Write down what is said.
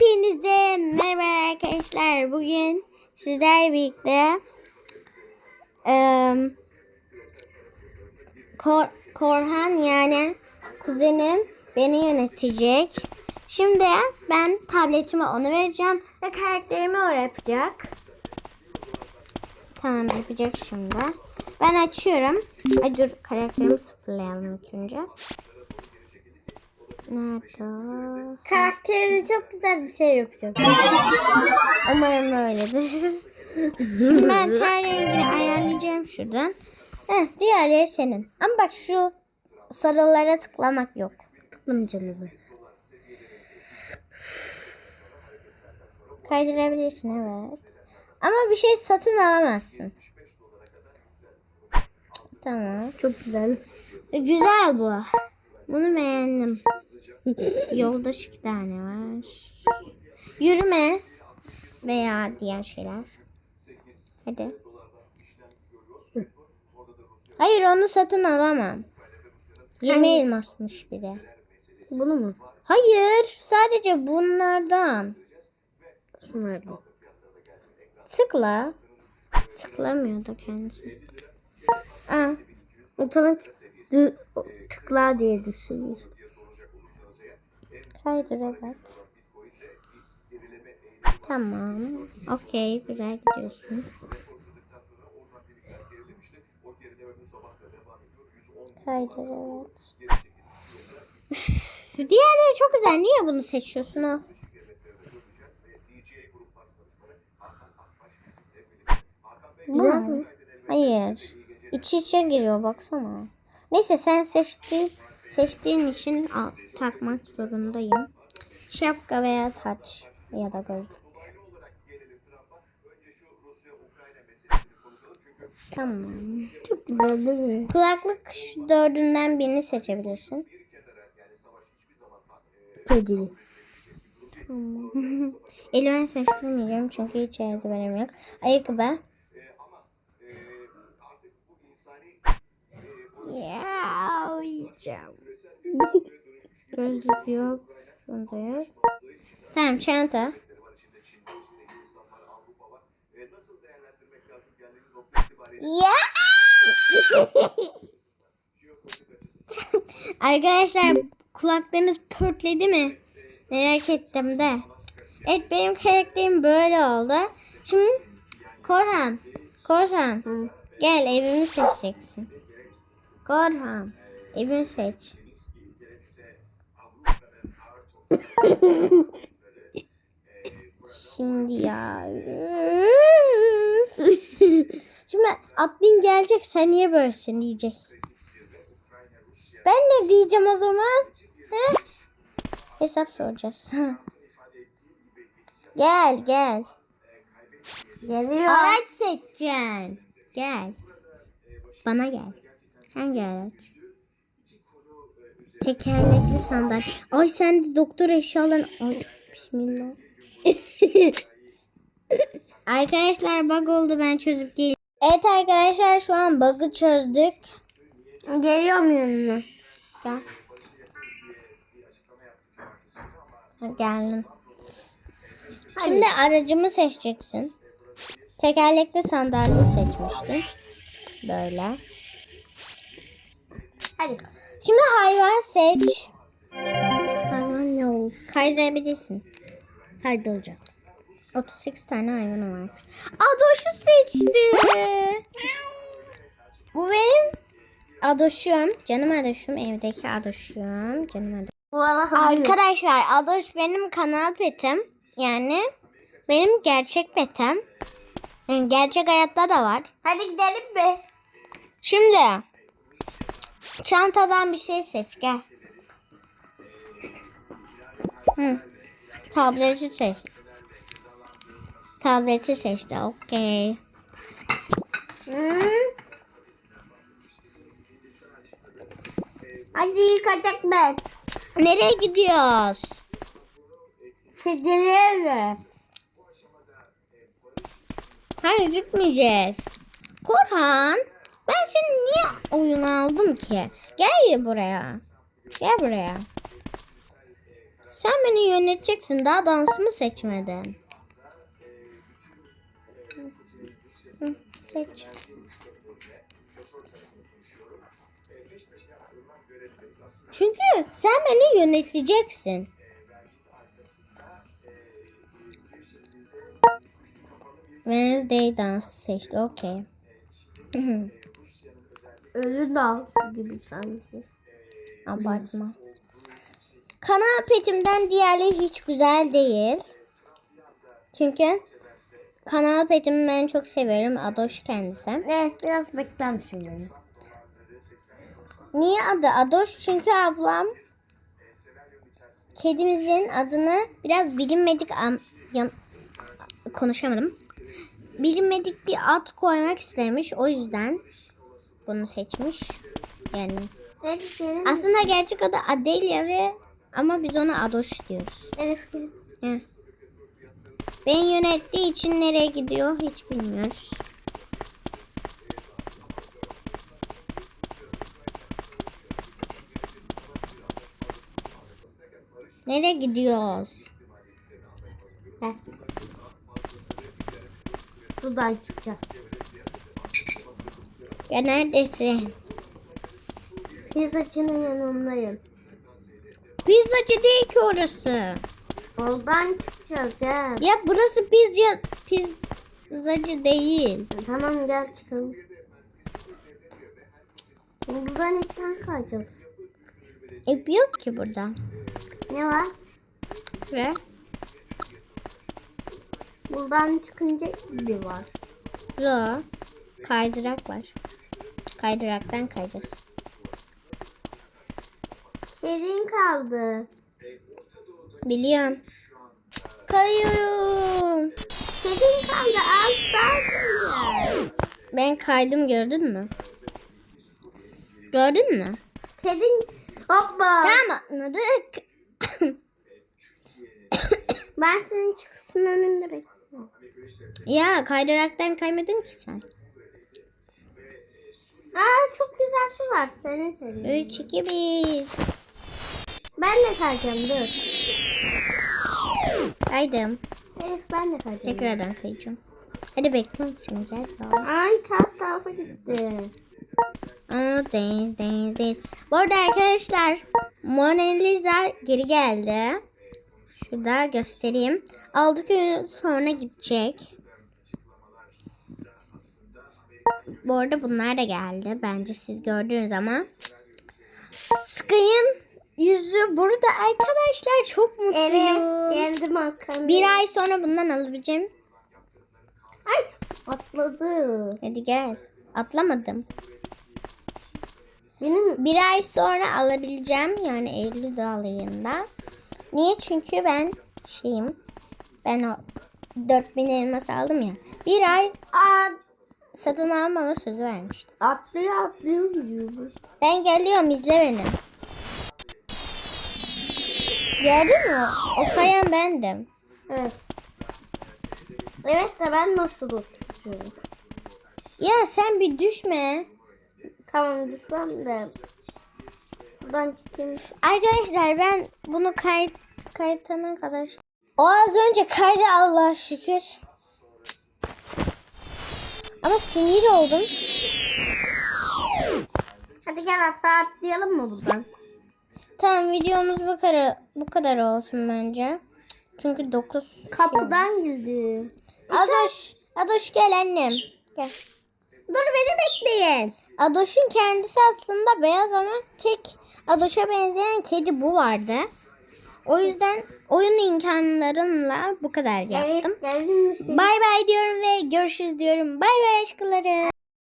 Hepinize merhaba arkadaşlar. Bugün sizlerle birlikte eee, Kor- Korhan yani kuzenim beni yönetecek. Şimdi ben tabletimi ona vereceğim ve karakterimi o yapacak. Tamam yapacak şimdi. Ben açıyorum. Ay dur karakterimi sıfırlayalım ilk önce. Nerede o? Karakteri çok güzel bir şey yapacak. Umarım öyledir. Şimdi ben ten rengini ayarlayacağım şuradan. Heh, diğerleri senin. Ama bak şu sarılara tıklamak yok. Tıklamayacağım onu. Kaydırabilirsin evet. Ama bir şey satın alamazsın. Tamam. Çok güzel. E, Güzel bu. Bunu beğendim. Yoldaş iki tane var. Yürüme veya diğer şeyler. Hadi. Hayır onu satın alamam. 20 elmasmış bir de. Bunu mu? Hayır sadece bunlardan. Şunlardan. Tıkla. Tıklamıyor da kendisi. Aa, Otomatik tıkla diye düşünüyor. Kaydır evet. Tamam. Okey güzel gidiyorsun. Kaydır evet. Diğerleri çok güzel. Niye bunu seçiyorsun al? Bu mu? Hayır. İç içe giriyor baksana. Neyse sen seçtiğin seçtiğin için al, takmak zorundayım. Şapka veya taç ya da gözlük. Tamam. Çok güzel mi? Kulaklık şu dördünden birini seçebilirsin. Kedili. Tamam. Eldiven seçtirmeyeceğim çünkü hiç eldivenim yok. Ayakkabı. Ya uyuyacağım. Gözlük yok. Bunda yok. Tamam çanta. Ya. Arkadaşlar kulaklarınız pörtledi mi? Merak ettim de. Evet benim karakterim böyle oldu. Şimdi Korhan. Korhan. Hı. Gel evimi seçeceksin. Korhan. Evimi seç. Şimdi ya. Şimdi admin gelecek sen niye böylesin diyecek. Ben ne diyeceğim o zaman? He? Hesap soracağız. gel gel. Geliyor. Araç seçeceksin. Gel. Bana gel. Hangi araç? Tekerlekli sandalye. Ay sen de doktor eşyaların. Ay bismillah. arkadaşlar bug oldu ben çözüp geleyim. Evet arkadaşlar şu an bug'ı çözdük. Geliyorum yanına. Gel. Ha, Geldim. Şimdi aracımı seçeceksin. Tekerlekli sandalye seçmiştim. Böyle. Hadi. Şimdi hayvan seç. Hayvan ne oldu? Kaydırabilirsin. Kaydolacak. 38 tane hayvanı var. Adoş'u seçti. Bu benim Adoş'um. Canım Adoş'um. Evdeki Adoş'um. Canım Adoş'um. Arkadaşlar Adoş benim kanal petim. Yani benim gerçek petim. Yani gerçek hayatta da var. Hadi gidelim be. Şimdi çantadan bir şey seç gel. Hı. Tableti seç. Tableti seçti. Okey. Hı? Hadi kaçak ben. Nereye gidiyoruz? Kediliye mi? Hayır gitmeyeceğiz. Korhan ben seni niye oyuna aldım ki? Gel ya buraya. Gel buraya. Sen beni yöneteceksin. Daha dansımı seçmeden. Hı, Seç. Çünkü sen beni yöneteceksin. Wednesday dansı seçti. Okey. Ölü dansı gibi sanki. Abartma. Kanal petimden diğerleri hiç güzel değil. Çünkü kanal petimi ben çok severim. Adoş kendisi. Evet biraz beklemişim beni. Niye adı Adoş? Çünkü ablam kedimizin adını biraz bilinmedik am, konuşamadım. Bilinmedik bir ad koymak istemiş. O yüzden bunu seçmiş. Yani senin aslında gerçek adı Adelia ve ama biz ona Adoş diyoruz. Heh. Beni yönettiği için nereye gidiyor hiç bilmiyoruz. Nereye gidiyoruz? Heh. Buradan çıkacağız. Ya neredesin? Pizzacının yanındayım. Pizzacı değil ki orası. Oradan çıkacağız ya. Ya burası pizza pizzacı değil. Tamam gel çıkalım. Buradan ekran kayacağız. Hep yok ki burada. Ne var? Ve Buradan çıkınca bir var. Ro kaydırak var. Kaydıraktan kayacağız. Kedin kaldı. Biliyorum. Kayıyorum. Kedin kaldı. Aslan. Ben kaydım gördün mü? Gördün mü? Kedin hoppa. Tamam anladık. Ben senin çıkışın önünde bekliyorum. ya kaydıraktan kaymadın ki sen. Aa çok güzel su var. Seni seviyorum. 3, 2, 1. Ben de kayacağım dur. Kaydım. Elif ben de kayacağım. Tekrardan kayacağım. Hadi bekliyorum seni gel. Tamam. Ay ters tarafa gitti. Aa, deniz, deniz, deniz. Bu arada arkadaşlar Mona Lisa geri geldi. Şurada göstereyim. 6 gün sonra gidecek. Bu arada bunlar da geldi. Bence siz gördünüz ama. Sky'ın yüzü burada arkadaşlar çok Evet mutluyum. geldim arkamda. Bir ay sonra bundan alabileceğim. Ay atladı. Hadi gel. Atlamadım. Benim Bir ay sonra alabileceğim yani Eylül ayında. Niye? Çünkü ben şeyim. Ben o 4000 elmas aldım ya. Bir ay Aa, satın almama sözü vermiştim. atlıyor atlıyor gidiyor. Ben geliyorum izle beni. Gördün mü? O kayan bendim. Evet. Evet de ben nasıl oturuyorum? Ya sen bir düşme. Tamam düşmem de. Buradan çıkayım. Arkadaşlar ben bunu kayıt kayıtana kadar o az önce kaydı Allah şükür. Ama sinir oldum. Hadi gel aşağı atlayalım mı buradan? Tamam videomuz bu kadar bu kadar olsun bence. Çünkü 9 Kapıdan girdi. Adoş, Adoş gel annem. Gel. Dur beni bekleyin. Adoş'un kendisi aslında beyaz ama tek Adoş'a benzeyen kedi bu vardı. O yüzden oyun imkanlarımla bu kadar yaptım. Evet misin? Bay bay diyorum ve görüşürüz diyorum. Bay bay aşklarım.